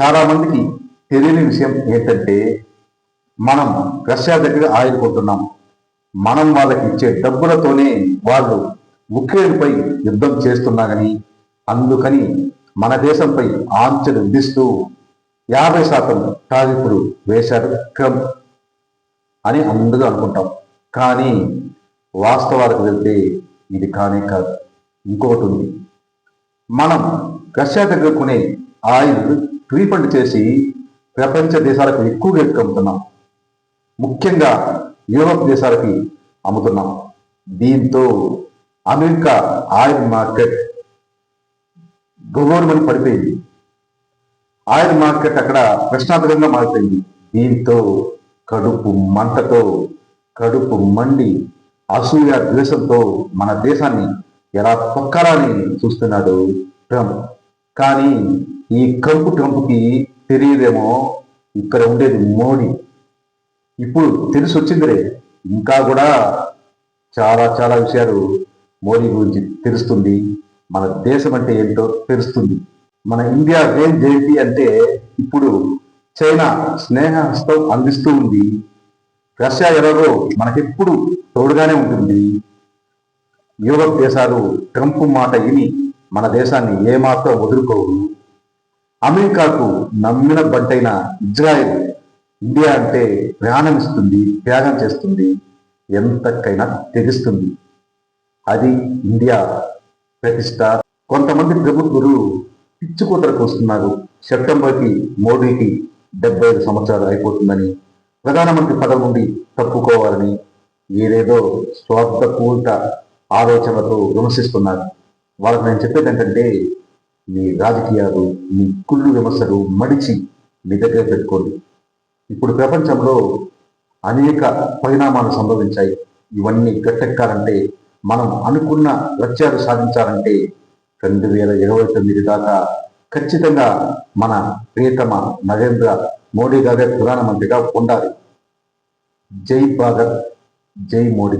చాలా మందికి తెలియని విషయం ఏంటంటే మనం రష్యా దగ్గర ఆయిల్ కొంటున్నాం మనం వాళ్ళకి ఇచ్చే డబ్బులతోనే వాళ్ళు ఉక్రెయిన్పై యుద్ధం చేస్తున్నారని అందుకని మన దేశంపై ఆంక్షలు విధిస్తూ యాభై శాతం టారిఫ్లు వేశారు ట్రంప్ అని అందరూ అనుకుంటాం. కానీ వాస్తవాలకు వెళ్తే ఇది కానే కాదు. ఇంకొకటి ఉంది. మనం రష్యా దగ్గర కొనే ఆయిల్ రీఫండ్ చేసి ప్రపంచ దేశాలకు ఎక్కువగా ఎక్కువ అమ్ముతున్నాం. ముఖ్యంగా యూరోప్ దేశాలకి అమ్ముతున్నాం. దీంతో అమెరికా ఆయిల్ మార్కెట్ గగోరమని పడిపోయింది. ఆయిల్ మార్కెట్ అక్కడ ప్రశ్నార్థకంగా మారిపోయింది. దీంతో కడుపు మంటతో కడుపు మండి అసూయ ద్వేషంతో మన దేశాన్ని ఎలా తొక్కాలని చూస్తున్నాడు ట్రంప్. కానీ ఈ కడుపు ట్రంప్కి తెలియదేమో ఇక్కడ ఉండేది మోడీ. ఇప్పుడు తెలిసి వచ్చిందిరే ఇంకా కూడా చాలా చాలా విషయాలు మోడీ గురించి తెలుస్తుంది. మన దేశం అంటే ఏంటో తెలుస్తుంది. మన ఇండియా రేంజ్ ఏంటి అంటే ఇప్పుడు చైనా స్నేహస్తం అందిస్తూ ఉంది. రష్యా ఎలాగో మనకెప్పుడు తోడుగానే ఉంటుంది. యూరప్ దేశాలు ట్రంప్ మాట విని మన దేశాన్ని ఏమాత్రం వదులుకోవు అమెరికాకు నమ్మిన బంటైన ఇజ్రాయెల్ ఇండియా అంటే ప్రయాణం ఇస్తుంది త్యాగం చేస్తుంది ఎంతకైనా తెగిస్తుంది అది ఇండియా ప్రతిష్ట. కొంతమంది ప్రముఖులు పిచ్చుకూతలకు వస్తున్నారు సెప్టెంబర్కి మోడీకి డెబ్బై ఐదు సంవత్సరాలు అయిపోతుందని ప్రధానమంత్రి పదవి నుండి తప్పుకోవాలని ఏదేదో స్వార్థపూరిత ఆలోచనలతో విమర్శిస్తున్నారు. వాళ్ళకి నేను చెప్పేది ఏంటంటే మీ రాజకీయాలు మీ కుళ్ళు విమర్శలు మడిచి మీ దగ్గర పెట్టుకోండి. ఇప్పుడు ప్రపంచంలో అనేక పరిణామాలు సంభవించాయి. ఇవన్నీ గట్టెక్కాలంటే మనం అనుకున్న లక్ష్యాలు సాధించాలంటే రెండు వేల ఇరవై తొమ్మిది దాకా ఖచ్చితంగా మన ప్రియతమ నరేంద్ర మోడీ గారే ప్రధానమంత్రిగా ఉండాలి. జై భారత్ జై మోడీ.